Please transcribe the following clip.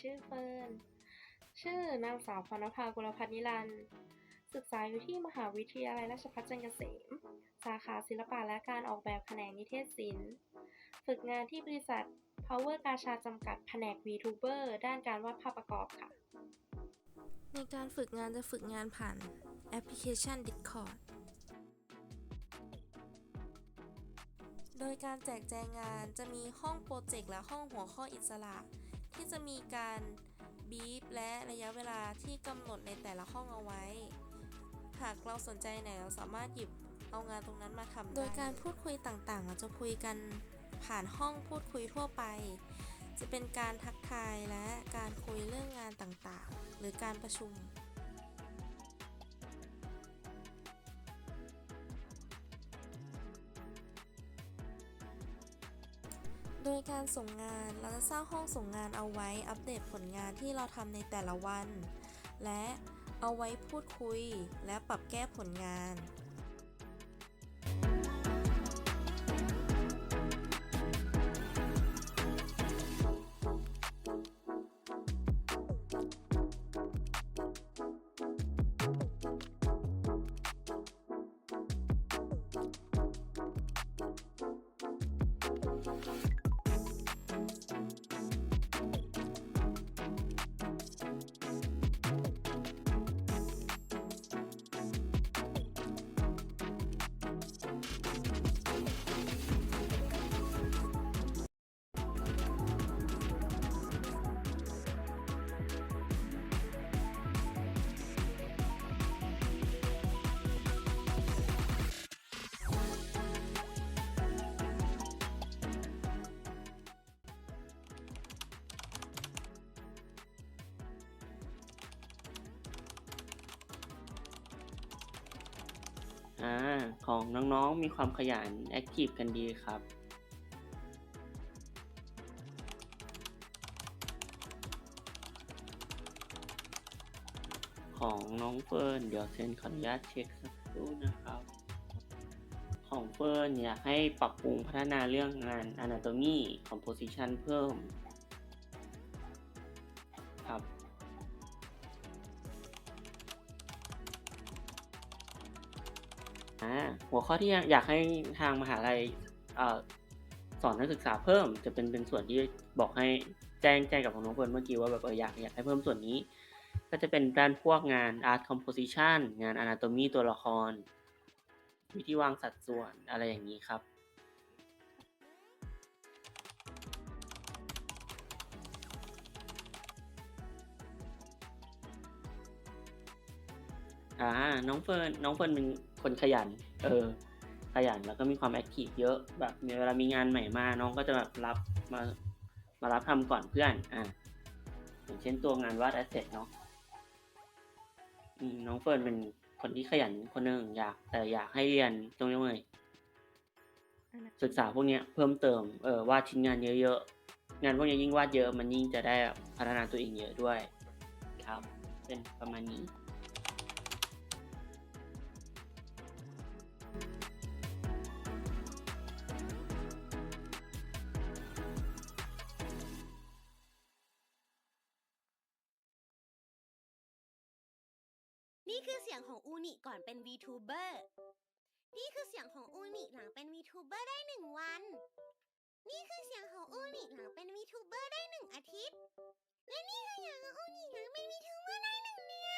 ชื่อเฟิร์น ชื่อนางสาวพรณภากุลพัฒนิรันดร์ศึกษาอยู่ที่มหาวิทยาลัยราชภัฏจันทร์เกษม สาขาศิลปะและการออกแบบแผนกนิเทศศิลป์ ฝึกงานที่บริษัท Power กาชาจำกัดแผนก VTuber ด้านการวาดภาพประกอบค่ะ ในการฝึกงานจะฝึกงานผ่านแอปพลิเคชัน Discord โดยการแจกแจงงานจะมีห้องโปรเจกต์และห้องหัวข้ออิสระ ที่จะมีการบีฟและระยะเวลาที่กำหนดในแต่ละห้องเอาไว้ หากเราสนใจไหนเราสามารถหยิบเอางานตรงนั้นมาทำโดยการพูดคุยต่างๆ เราจะคุยกันผ่านห้องพูดคุยทั่วไป จะเป็นการทักทายและการคุยเรื่องงานต่างๆ หรือการประชุม โดยการส่งงานเราจะสร้างห้องส่งงานเอาไว้อัปเดตผลงานที่เราทำในแต่ละวัน และเอาไว้พูดคุยและปรับแก้ผลงาน อ่าของน้องๆมีความขยันแอคทีฟกันดีครับ ของน้องเฟิร์นเดี๋ยวเซนขออนุญาตเช็คสักครู่นะครับ ของเฟิร์นอยากให้ปรับปรุงพัฒนาเรื่องงาน Anatomy Composition เพิ่มครับ อ่าหัวข้อที่อยากให้ทางมหาลัยอสอนนักศึกษาเพิ่ม จะเป็นเป็นส่วนที่บอกให้แจ้งแจ้งกับของน้องเฟิร์นเมื่อกี้ว่าแบบเอออยากอยากให้เพิ่มส่วนนี้ ก็จะเป็นด้านพวกงาน art composition งาน anatomy ตัวละคร วิธีวางสัดส่วนอะไรอย่างนี้ครับ่าน้องเฟิร์นน้องเฟิร์นเป็น คนขยัน เออ ขยันแล้วก็มีความแอคทีฟเยอะ แบบมีเวลามีงานใหม่มาน้องก็จะแบบรับมามารับทำก่อนเพื่อนอ่าอย่างเช่นตัวงานวาดแอสเซทเนาะน้องเฟิร์นเป็นคนที่ขยันคนหนึ่งอยากแต่อยากให้เรียนตรงนี้เลยศึกษาพวกนี้เพิ่มเติมเออวาดชิ้นงานเยอะๆงานพวกนี้ยิ่งวาดเยอะ มันยิ่งจะได้พัฒนาตัวเองเยอะด้วย ครับ เป็นประมาณนี้ นี่คือเสียงของอูนิก่อนเป็น VTuber นี่คือเสียงของอูนิหลังเป็น VTuber ได้หนึ่งวัน นี่คือเสียงของอูนิหลังเป็น VTuber ได้หนึ่งอาทิตย์ และนี่คือเสียงของอูนิหลังเป็น VTuber ได้หนึ่งเดือน